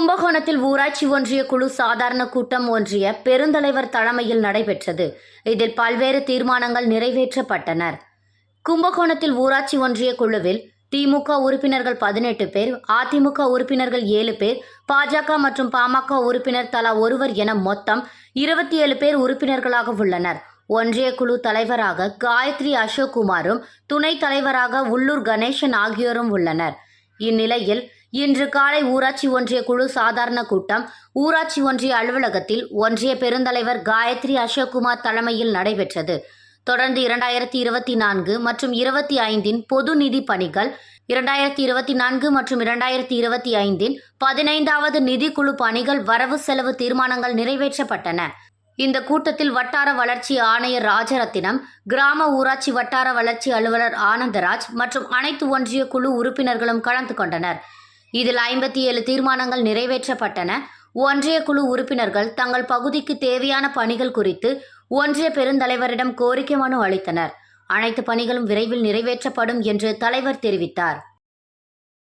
கும்பகோணத்தில் ஊராட்சி ஒன்றிய குழு சாதாரண கூட்டம் ஒன்றிய பெருந்தலைவர் தலைமையில் நடைபெற்றது. இதில் பல்வேறு தீர்மானங்கள் நிறைவேற்றப்பட்டனர். கும்பகோணத்தில் ஊராட்சி ஒன்றிய குழுவில் திமுக உறுப்பினர்கள் பதினெட்டு பேர் அதிமுக உறுப்பினர்கள் ஏழு பேர் பாஜக மற்றும் பாமக உறுப்பினர் தலா ஒருவர் என மொத்தம் இருபத்தி ஏழு பேர் உறுப்பினர்களாக உள்ளனர். ஒன்றிய குழு தலைவராக காயத்ரி அசோக்குமாரும் துணைத் தலைவராக உள்ளூர் கணேசன் ஆகியோரும் உள்ளனர். இந்நிலையில் இன்று காலை ஊராட்சி ஒன்றிய குழு சாதாரண கூட்டம். ஊராட்சி ஒன்றிய அலுவலகத்தில் ஒன்றிய பெருந்தலைவர் காயத்ரி அசோக்குமார் தலைமையில் நடைபெற்றது. தொடர்ந்து இரண்டாயிரத்தி இருபத்தி நான்கு மற்றும் இருபத்தி ஐந்தின் பொது நிதி பணிகள் இரண்டாயிரத்தி இருபத்தி நான்கு மற்றும் இரண்டாயிரத்தி இருபத்தி ஐந்தின் பதினைந்தாவது நிதிக்குழு பணிகள் வரவு செலவு தீர்மானங்கள் நிறைவேற்றப்பட்டன. இந்த கூட்டத்தில் வட்டார வளர்ச்சி ஆணையர் ராஜரத்தினம் கிராம ஊராட்சி வட்டார வளர்ச்சி அலுவலர் ஆனந்தராஜ் மற்றும் அனைத்து ஒன்றிய குழு உறுப்பினர்களும் கலந்து கொண்டனர். இதில் ஐம்பத்தி ஏழு தீர்மானங்கள் நிறைவேற்றப்பட்டன. ஒன்றிய குழு உறுப்பினர்கள் தங்கள் பகுதிக்கு தேவையான பணிகள் குறித்து ஒன்றிய பெருந்தலைவரிடம் கோரிக்கை மனு அளித்தனர். அனைத்து பணிகளும் விரைவில் நிறைவேற்றப்படும் என்று தலைவர் தெரிவித்தார்.